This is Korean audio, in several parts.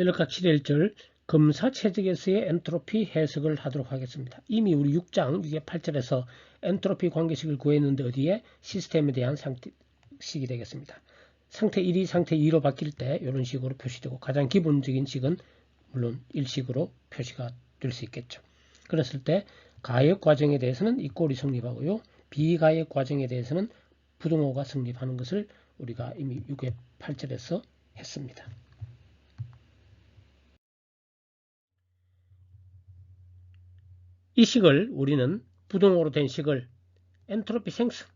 연력학 7일 절 검사 체적에서의 엔트로피 해석을 하도록 하겠습니다. 이미 우리 6장 6의 8절에서 엔트로피 관계식을 구했는데 어디에 시스템에 대한 상식이 되겠습니다. 상태 1이 상태 2로 바뀔 때 이런 식으로 표시되고 가장 기본적인 식은 물론 일식으로 표시가 될 수 있겠죠. 그랬을 때 가역 과정에 대해서는 이 꼴이 성립하고요. 비가역 과정에 대해서는 부등호가 성립하는 것을 우리가 이미 6의 8절에서 했습니다. 이 식을 우리는 부동호로 된 식을 엔트로피 생성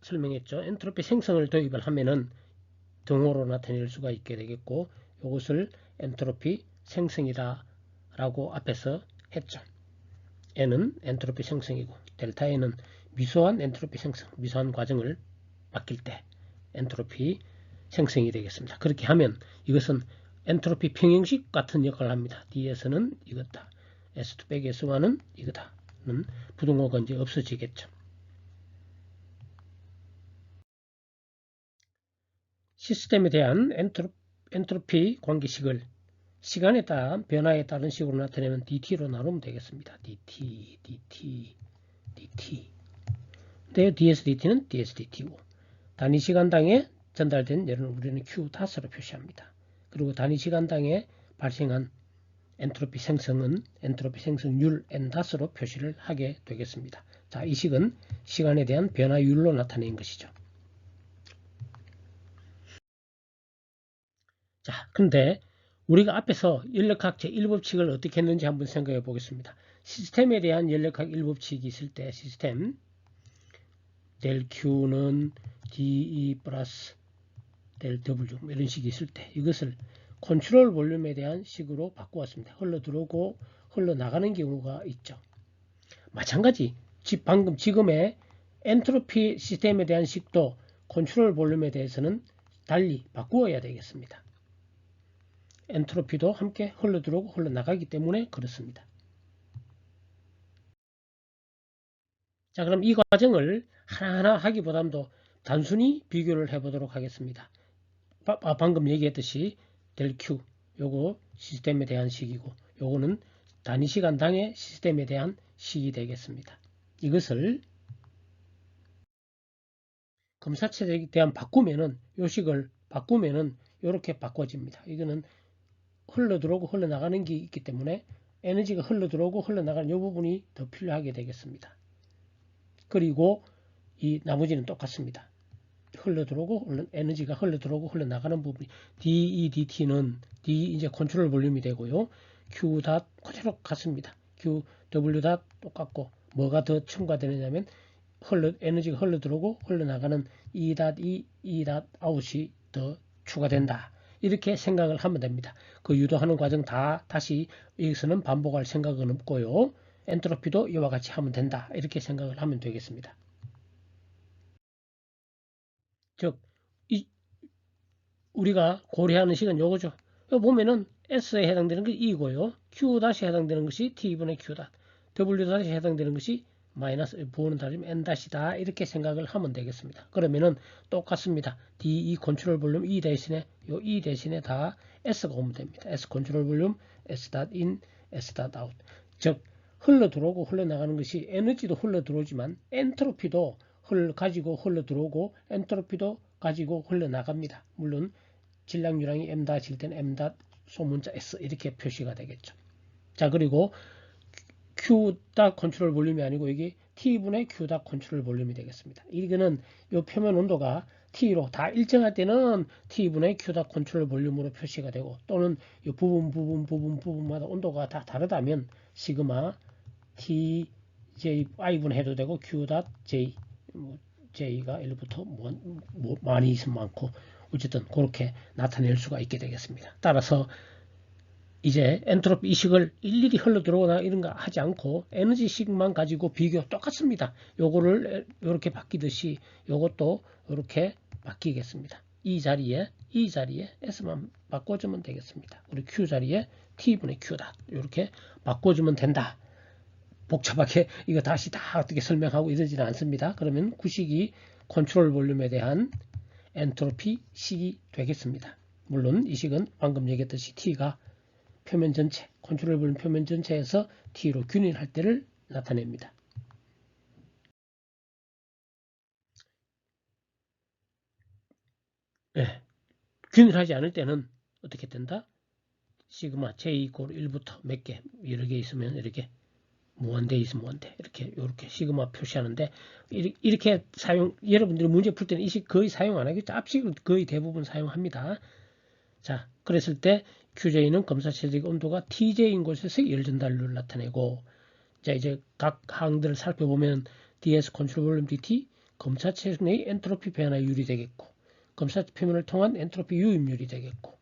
설명했죠. 엔트로피 생성을 도입을 하면은 등호로 나타낼 수가 있게 되겠고 이것을 엔트로피 생성이다 라고 앞에서 했죠. n은 엔트로피 생성이고 델타 n은 미소한 엔트로피 생성, 미소한 과정을 맡길 때 엔트로피 생성이 되겠습니다. 그렇게 하면 이것은 엔트로피 평형식 같은 역할을 합니다. D에서는 이거다. S2 빼기 S1은 이거다. 는 부동호가 이제 없어지겠죠. 시스템에 대한 엔트로, 엔트로피 관계식을 시간에 따른 변화에 따른 식으로 나타내면 dt로 나누면 되겠습니다. dt, dt, dt. 근데 ds dt는 ds dt고 단위 시간당에 전달된 예를 우리는 q 닷으로 표시합니다. 그리고 단위 시간당에 발생한 엔트로피 생성은 엔트로피 생성률 n 닷으로 표시를 하게 되겠습니다. 자, 이 식은 시간에 대한 변화율로 나타낸 것이죠. 자, 근데 우리가 앞에서 연력학 제1법칙을 어떻게 했는지 한번 생각해 보겠습니다. 시스템에 대한 연력학 1법칙이 있을 때 시스템 델 Q는 DE 플러스 델 W 뭐 이런 식이 있을 때 이것을 컨트롤 볼륨에 대한 식으로 바꾸었습니다. 흘러 들어오고 흘러 나가는 경우가 있죠. 마찬가지 방금 지금의 엔트로피 시스템에 대한 식도 컨트롤 볼륨에 대해서는 달리 바꾸어야 되겠습니다. 엔트로피도 함께 흘러 들어오고 흘러 나가기 때문에 그렇습니다. 자 그럼 이 과정을 하나하나 하기보다도 단순히 비교를 해보도록 하겠습니다. 바, 아, 방금 얘기했듯이 델 Q 요거 시스템에 대한 식이고 요거는 단위 시간당의 시스템에 대한 식이 되겠습니다. 이것을 검사체에 대한 바꾸면은 요식을 바꾸면은 이렇게 바꿔집니다. 이거는 흘러 들어오고 흘러나가는 게 있기 때문에 에너지가 흘러 들어오고 흘러나가는 이 부분이 더 필요하게 되겠습니다. 그리고 이 나머지는 똑같습니다. 흘러 들어오고 에너지가 흘러 들어오고 흘러 나가는 부분이 DEDT는 D 이제 컨트롤 볼륨이 되고요. Q 닷 그대로 같습니다. Q W 닷 똑같고 뭐가 더 첨가되느냐면 흘러 에너지가 흘러 들어오고 흘러 나가는 E 닷 E E 닷 아웃이 더 추가된다. 이렇게 생각을 하면 됩니다. 그 유도하는 과정 다 다시 여기서는 반복할 생각은 없고요. 엔트로피도 이와 같이 하면 된다. 이렇게 생각을 하면 되겠습니다. 즉, 이, 우리가 고려하는 식은 요거죠. 요 보면은 S에 해당되는 게 E고요. Q 다시 해당되는 것이 T분의 Q 다 W 다시 해당되는 것이 마이너스 부호는 다르면 n 다시다 이렇게 생각을 하면 되겠습니다. 그러면은 똑같습니다. D E 컨트롤 볼륨 E 대신에 요 E 대신에 다 S가 오면 됩니다. S 컨트롤 볼륨 S 닷 인, S 닷 아웃. 즉 흘러 들어오고 흘러 나가는 것이 에너지도 흘러 들어오지만 엔트로피도 흘 가지고 흘러 들어오고 엔트로피도 가지고 흘러 나갑니다. 물론 질량 유량이 m 닷일 때는 m 닷 소문자 S 이렇게 표시가 되겠죠. 자 그리고 Q 다 컨트롤 볼륨이 아니고 이게 T분의 Q 다 컨트롤 볼륨이 되겠습니다. 이거는 이 표면 온도가 T로 다 일정할 때는 T분의 Q 다 컨트롤 볼륨으로 표시가 되고 또는 이 부분 부분 부분 부분마다 온도가 다 다르다면 시그마 T J I분 해도 되고 Q 다 J 뭐 J가 1부터 뭐, 뭐 많이 있으면 많고 어쨌든 그렇게 나타낼 수가 있게 되겠습니다. 따라서 이제 엔트로피 이식을 일일이 흘러 들어오나 이런 거 하지 않고 에너지식만 가지고 비교 똑같습니다. 요거를 이렇게 바뀌듯이 요것도 이렇게 바뀌겠습니다. 이 자리에 이 자리에 S만 바꿔주면 되겠습니다. 우리 Q 자리에 T분의 Q다 이렇게 바꿔주면 된다. 복잡하게 이거 다시 다 어떻게 설명하고 이러지는 않습니다. 그러면 구식이 컨트롤 볼륨에 대한 엔트로피 식이 되겠습니다. 물론 이 식은 방금 얘기했듯이 T가 표면 전체, 컨트롤 볼륨 표면 전체에서 T로 균일할 때를 나타냅니다. 네. 균일하지 않을 때는 어떻게 된다? 시그마 J 이꼴 1부터 몇 개, 여러 개 있으면 이렇게 무한대 있으면 무한대 이렇게 이렇게 시그마 표시하는데 이렇게 사용 여러분들이 문제 풀 때는 이식 거의 사용 안 하겠죠? 앞식을 거의 대부분 사용합니다. 자 그랬을 때 QJ는 검사 체적 온도가 TJ인 곳에서 열 전달률을 나타내고 자 이제 각 항들을 살펴보면 DS 컨트롤 볼륨 DT 검사 체적 내의 엔트로피 변화율이 되겠고 검사 표면을 통한 엔트로피 유입률이 되겠고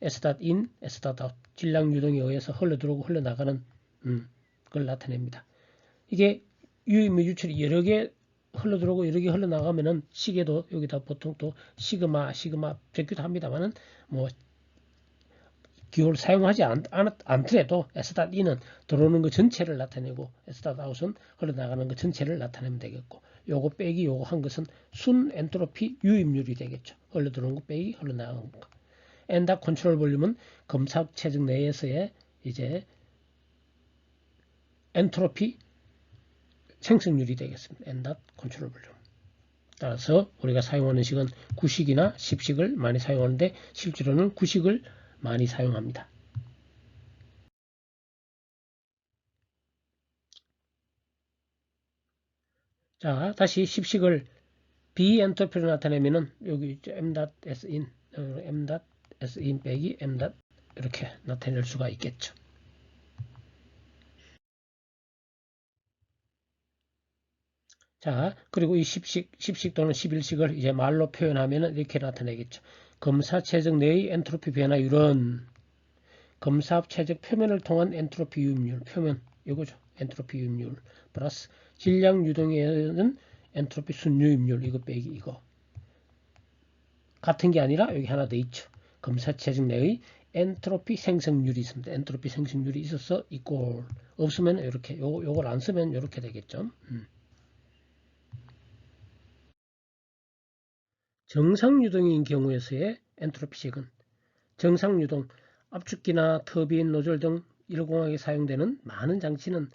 S.in, S.out 질량 유동에 의해서 흘러들어오고 흘러나가는 음, 걸 나타냅니다. 이게 유입물 유출이 여러 개 흘러들어오고 여러 개 흘러나가면은 시계도 여기다 보통 또 시그마 시그마 적기도 합니다만은 뭐 기호를 사용하지 않, 않, 더라도 S.in은 들어오는 것 전체를 나타내고 S.out은 흘러나가는 것 전체를 나타내면 되겠고 요거 빼기 요거 한 것은 순 엔트로피 유입률이 되겠죠. 흘러들어오는 거 빼기 흘러나가는 거. 엔다 컨트롤 볼륨은 검사 체적 내에서의 이제 엔트로피 생성률이 되겠습니다. 엔닷 컨트롤 볼륨. 따라서 우리가 사용하는 식은 구식이나 십식을 많이 사용하는데 실제로는 구식을 많이 사용합니다. 자, 다시 십식을 비엔트로피로 나타내면은 여기 m.sin, m.sin 빼기 m. 이렇게 나타낼 수가 있겠죠. 자, 그리고 이 10식, 10식 또는 11식을 이제 말로 표현하면 이렇게 나타내겠죠. 검사 최적 내의 엔트로피 변화율은 검사 최적 표면을 통한 엔트로피 유입률, 표면, 이거죠. 엔트로피 유입률 플러스 질량 유동에는 엔트로피 순유입률, 이거 빼기 이거. 같은 게 아니라 여기 하나 더 있죠. 검사 최적 내의 엔트로피 생성률이 있습니다. 엔트로피 생성률이 있어서 이꼴 없으면 이렇게 요, 요걸 안 쓰면 이렇게 되겠죠. 음. 정상유동인 경우에서의 엔트로피식은 정상유동, 압축기나 터빈, 노즐 등 일공학에 사용되는 많은 장치는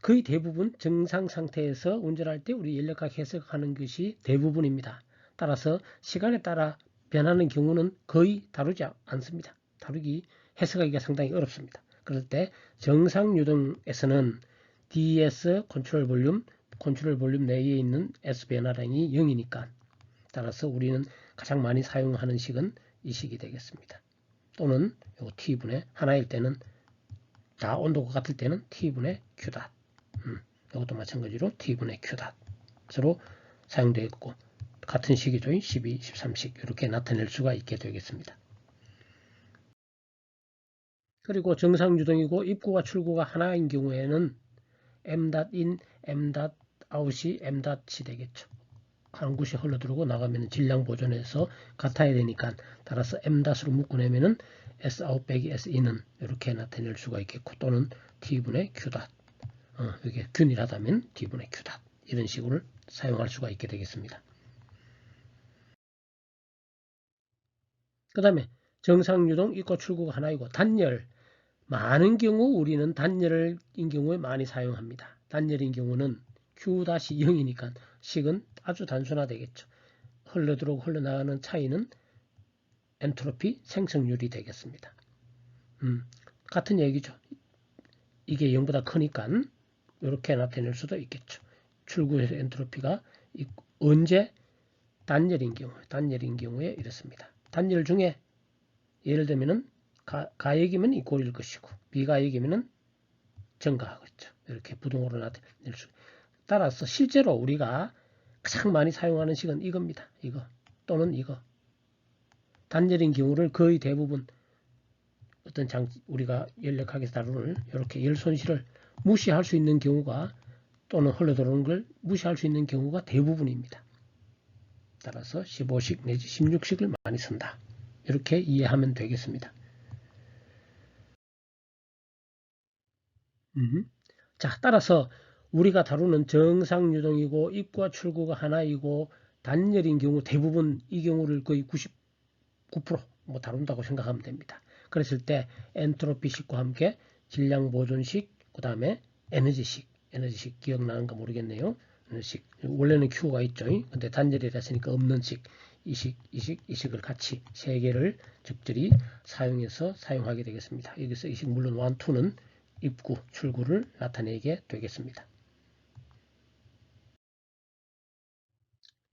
거의 대부분 정상 상태에서 운전할 때 우리 연력학 해석하는 것이 대부분입니다. 따라서 시간에 따라 변하는 경우는 거의 다루지 않습니다. 다루기 해석하기가 상당히 어렵습니다. 그럴 때 정상 유동에서는 DS 컨트롤 볼륨, 컨트롤 볼륨 내에 있는 S 변화량이 0이니까 따라서 우리는 가장 많이 사용하는 식은 이 식이 되겠습니다. 또는 요 T분의 하나일 때는 다 온도가 같을 때는 T분의 Q닷 음, 이것도 마찬가지로 T분의 Q닷으로 사용되어 있고 같은 식이죠. 12, 13식 이렇게 나타낼 수가 있게 되겠습니다. 그리고 정상 유동이고 입구와 출구가 하나인 경우에는 m.in, m.out이 m.이 되겠죠. 한 곳이 흘러들어오고 나가면 질량 보존해서 같아야 되니까 따라서 m.으로 묶어내면은 s out 빼기 s.in은 이렇게 나타낼 수가 있겠고 또는 t분의 q. 어, 이게 균일하다면 t분의 q. 이런 식으로 사용할 수가 있게 되겠습니다. 그 다음에 정상유동 입고 출구가 하나이고 단열 많은 경우 우리는 단열인 경우에 많이 사용합니다. 단열인 경우는 Q-0이니까 식은 아주 단순화되겠죠. 흘러들어오고 흘러나가는 차이는 엔트로피 생성률이 되겠습니다. 음, 같은 얘기죠. 이게 0보다 크니까 이렇게 나타낼 수도 있겠죠. 출구에서 엔트로피가 언제 단열인 경우, 단열인 경우에 이렇습니다. 단열 중에 예를 들면은 가, 가액이면 이꼴일 것이고 비가액이면은 증가하겠죠. 이렇게 부동으로 나타낼 수. 따라서 실제로 우리가 가장 많이 사용하는 식은 이겁니다. 이거 또는 이거 단열인 경우를 거의 대부분 어떤 장 우리가 연력하게 다루는 이렇게 열 손실을 무시할 수 있는 경우가 또는 흘러들어오는 걸 무시할 수 있는 경우가 대부분입니다. 따라서 15식 내지 16식을 많이 쓴다. 이렇게 이해하면 되겠습니다. 음. 자, 따라서 우리가 다루는 정상 유동이고 입구와 출구가 하나이고 단열인 경우 대부분 이 경우를 거의 99%, 뭐 다룬다고 생각하면 됩니다. 그랬을 때 엔트로피식과 함께 질량 보존식, 그 다음에 에너지식, 에너지식 기억나는가 모르겠네요. 식 원래는 Q가 있죠. 근데 단절이 됐으니까 없는 식, 이식, 이식, 이식을 같이 세 개를 적절히 사용해서 사용하게 되겠습니다. 여기서 이식 물론 완투는 입구, 출구를 나타내게 되겠습니다.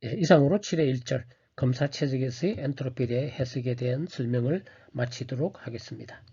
이상으로 7의 1절 검사 최적에서의 엔트로피에 대해 해석에 대한 설명을 마치도록 하겠습니다.